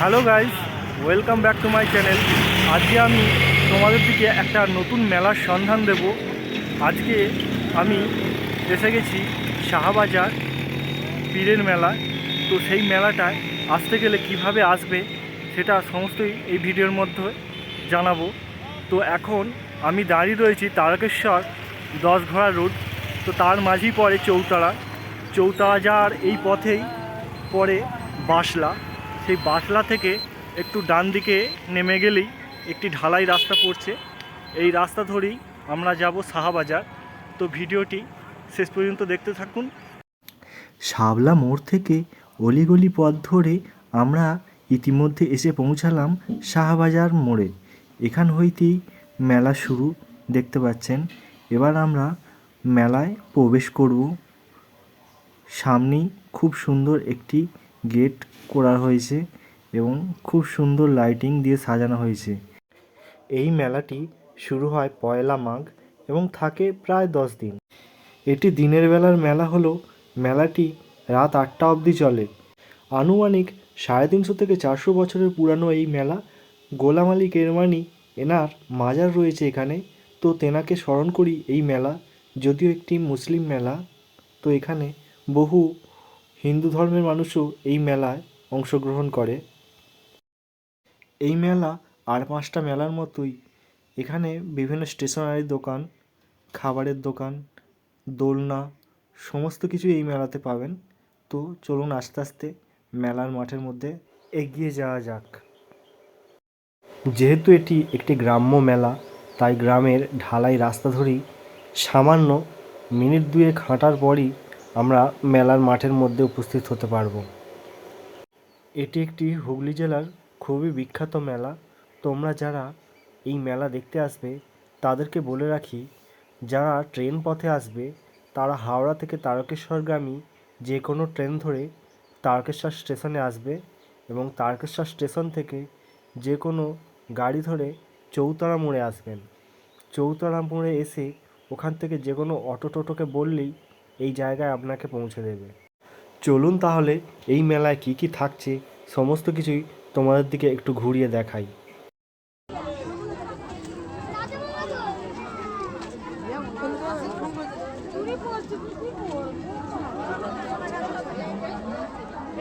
Hello guys, welcome back to my channel. আজকে আমি তোমাদের দিকে একটা নতুন মেলার সন্ধান দেব। আজকে আমি এসে গেছি শাহবাজার পীরের মেলায় তো সেই মেলাটায় আসতে গেলে কীভাবে আসবে সেটা সমস্তই এই ভিডিওর মধ্যে জানাব। তো এখন আমি দাঁড়িয়ে রয়েছি তারকেশ্বর দশ ঘোড়া রোড। তো তার মাঝেই পড়ে চৌতারা চৌতারা যাওয়ার এই পথেই পড়ে বাসলা। সেই বাসলা থেকে একটু ডান দিকে নেমে গেলেই একটি ঢালাই রাস্তা পড়ছে। এই রাস্তা ধরেই আমরা যাব শাহবাজার তো ভিডিওটি শেষ পর্যন্ত দেখতে থাকুন। শাবলা মোড় থেকে অলিগলি পথ ধরে আমরা ইতিমধ্যে এসে পৌঁছালাম শাহবাজার মোড়ে। এখান হইতেই মেলা শুরু, দেখতে পাচ্ছেন। এবার আমরা মেলায় প্রবেশ করব। সামনেই খুব সুন্দর একটি গেট করা হয়েছে এবং খুব সুন্দর লাইটিং দিয়ে সাজানো হয়েছে। এই মেলাটি শুরু হয় পয়লা মাঘ এবং থাকে প্রায় দশ দিন। এটি দিনের বেলার মেলা হলেও মেলাটি রাত আটটা অবধি চলে। আনুমানিক সাড়ে তিনশো থেকে চারশো বছরের পুরানো এই মেলা গোলাম আলী কেরমানি এনার মাজার রয়েছে এখানে। তো তেনাকে স্মরণ করি এই মেলা, যদিও একটি মুসলিম মেলা। তো এখানে বহু হিন্দু ধর্মের মানুষও এই মেলায় অংশগ্রহণ করে। এই মেলা আর পাঁচটা মেলার মতোই। এখানে বিভিন্ন স্টেশনারি দোকান, খাবারের দোকান, দোলনা, সমস্ত কিছু এই মেলাতে পাবেন। তো চলুন আস্তে আস্তে মেলার মাঠের মধ্যে এগিয়ে যাওয়া যাক। যেহেতু এটি একটি গ্রাম্য মেলা, তাই গ্রামের ঢালাই রাস্তা ধরেই সামান্য মিনিট দুয়েক হাঁটার পরই আমরা মেলার মাঠের মধ্যে উপস্থিত হতে পারব। এটি একটি হুগলি জেলার খুবই বিখ্যাত মেলা। তোমরা যারা এই মেলা দেখতে আসবে, তাদেরকে বলে রাখি, যারা ট্রেন পথে আসবে, তারা হাওড়া থেকে তারকেশ্বরগামী যে কোনো ট্রেন ধরে তারকেশ্বর স্টেশনে আসবে এবং তারকেশ্বর স্টেশন থেকে যে কোনো গাড়ি ধরে চৌতারা মোড়ে আসবেন। চৌতারা মোড়ে এসে ওখান থেকে যে কোনো অটো টোটোকে বললেই এই জায়গায় আপনাকে পৌঁছে দেবে। চলুন তাহলে এই মেলায় কি কি থাকছে, সমস্ত কিছুই তোমাদের দিকে একটু ঘুরিয়ে দেখাই।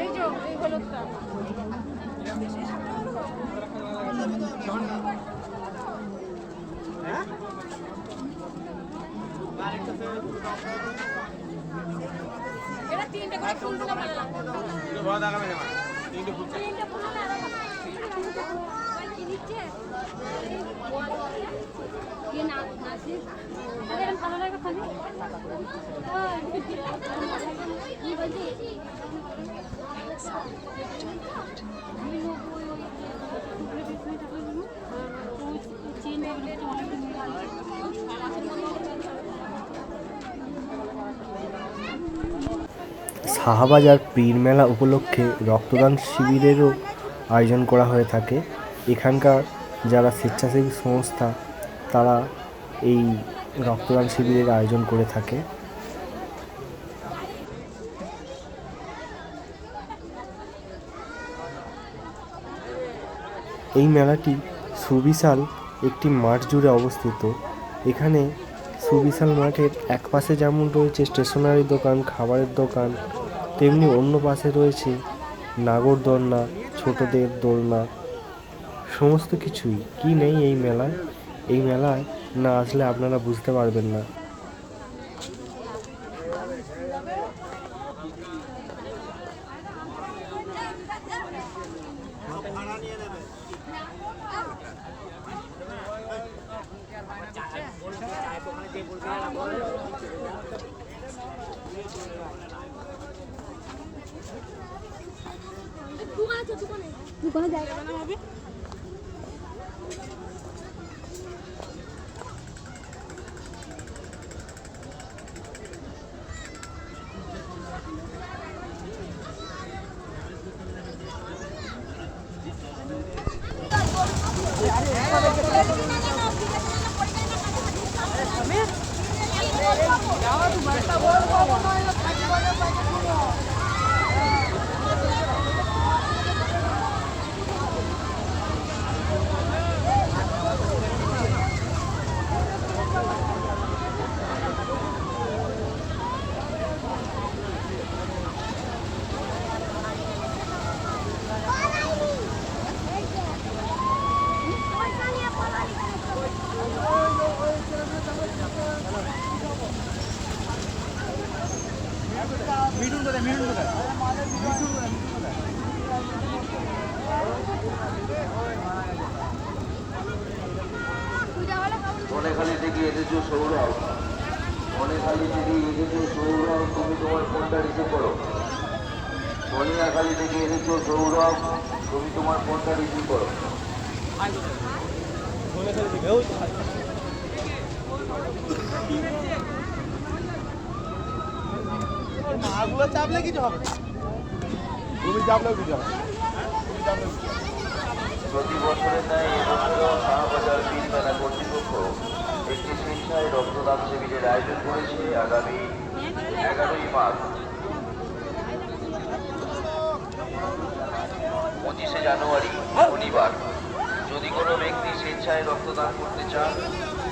এই যে এই হলুদটা এটা তিনটে করে ফুল দিলে ভালো লাগবে তিনটে ফুল না আরও ভালো। শাহবাজার পীর মেলা উপলক্ষে রক্তদান শিবিরেরও আয়োজন করা হয়ে থাকে। এখানকার যারা স্বেচ্ছাসেবী সংস্থা, তারা এই রক্তদান শিবিরের আয়োজন করে থাকে। এই মেলাটি সুবিশাল একটি মাঠ জুড়ে অবস্থিত। এখানে সুবিশাল মাঠের একপাশে যেমন রয়েছে স্টেশনারি দোকান, খাবারের দোকান তেমনি অন্য পাশে রয়েছে নাগর দোলনা ছোটদের দোলনা, সমস্ত কিছুই। কি নেই এই মেলায়? এই মেলায় না আসলে আপনারা বুঝতে পারবেন না। দোকান মিঠুন কোথায় থেকে এসেছ সৌরভ। অনেকখালি থেকে এসেছ সৌরভ, তুমি তোমার ফোনটা রিসিভ করো। সোনিয়াখালি থেকে এসেছ সৌরভ, তুমি তোমার ফোনটা রিসিভ করো। প্রতি বছরের ন্যায় এবছরও শাহবাজার বীর কর্তৃপক্ষ একটি স্বেচ্ছায় রক্তদান শিবিরের আয়োজন করেছে আগামী এগারোই মার্চ। পঁচিশে জানুয়ারি শনিবার। যদি কোনো ব্যক্তি স্বেচ্ছায় রক্তদান করতে চান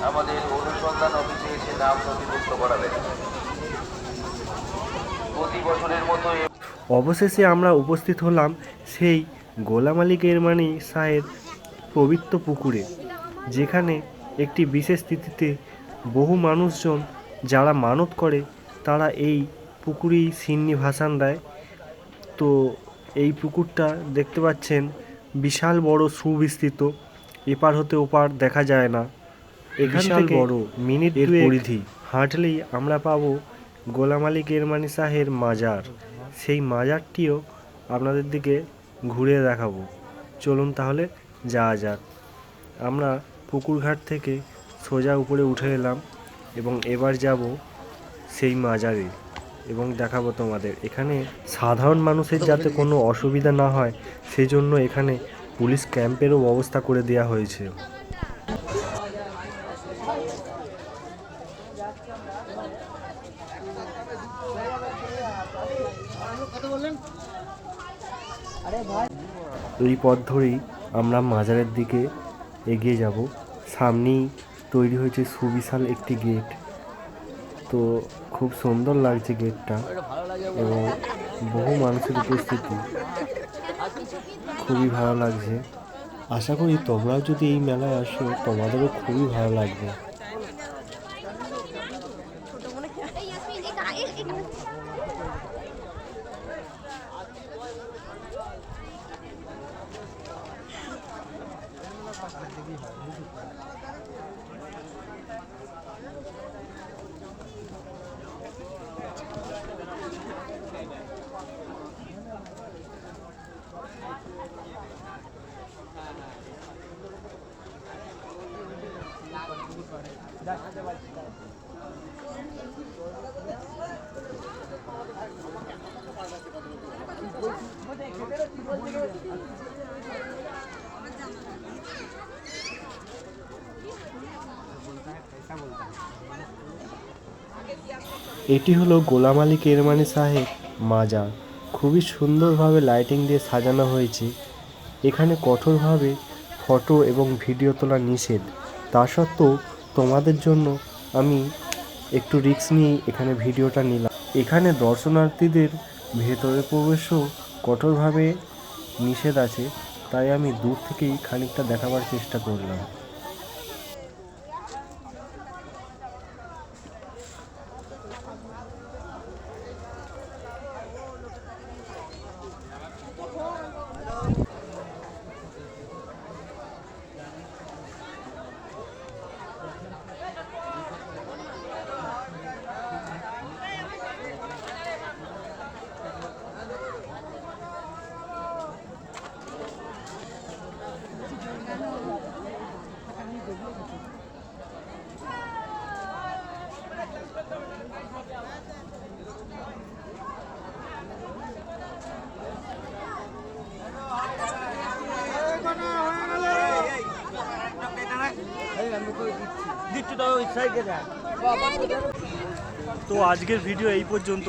আমাদের অনুসন্ধান অফিসে এসে নাম নথিভুক্ত করাবেন প্রতি বছরের মতো এ- অবশেষে আমরা উপস্থিত হলাম সেই গোলাম আলী কেরমানি শাহের পবিত্র পুকুরে যেখানে একটি বিশেষ তিথিতে বহু মানুষজন যারা মানত করে তারা এই পুকুরেই সিন্নি ভাসান দেয় তো এই পুকুরটা দেখতে পাচ্ছেন বিশাল বড় সুবিস্তৃত এপার হতে ওপার দেখা যায় না এখান বিশাল থেকে বড়, মিনিট পরিধি। হাঁটলেই আমরা পাবো গোলাম আলী কেরমানি শাহের মাজার। সেই মাজারটিও আপনাদের দিকে ঘুরে দেখাবো। চলুন তাহলে যাওয়া যাক। আমরা পুকুরঘাট থেকে সোজা উপরে উঠে এলাম এবং এবার যাব সেই মাজারে এবং দেখাবো তোমাদের। এখানে সাধারণ মানুষের যাতে কোনো অসুবিধা না হয়, সেজন্য এখানে পুলিশ ক্যাম্পেরও ব্যবস্থা করে দেওয়া হয়েছে। এই পথ ধরেই আমরা মাজারের দিকে এগিয়ে যাব। সামনেই তৈরি হয়েছে সুবিশাল একটি গেট। তো খুব সুন্দর লাগছে গেটটা এবং বহু মানুষের উপস্থিতি। খুবই ভালো লাগছে। আশা করি তোমরাও যদি এই মেলায় আসো তোমাদেরও খুবই ভালো লাগবে এই ইয়াসমিন এই কা- এই- এই কা- এটি হলো গোলাম আলী কেরমানি সাহেব মাজার। খুবই সুন্দরভাবে লাইটিং দিয়ে সাজানো হয়েছে। এখানে কঠোরভাবে ফটো এবং ভিডিও তোলা নিষেধ। তা সত্ত্বেও তোমাদের জন্য আমি একটু রিস্ক নিয়েই এখানে ভিডিওটা নিলাম। এখানে দর্শনার্থীদের ভেতরে প্রবেশও কঠোরভাবে নিষেধ আছে, তাই আমি দূর থেকেই খানিকটা দেখাবার চেষ্টা করলাম। তো আজকের ভিডিও এই পর্যন্ত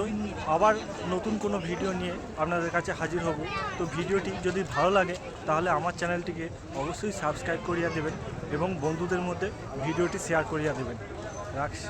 আবার নতুন কোনো ভিডিও নিয়ে আপনাদের কাছে হাজির হব। তো ভিডিওটি যদি ভালো লাগে, তাহলে আমার চ্যানেলটিকে অবশ্যই সাবস্ক্রাইব করিয়া দেবেন এবং বন্ধুদের মধ্যে ভিডিওটি শেয়ার করিয়া দেবেন। রাখছি।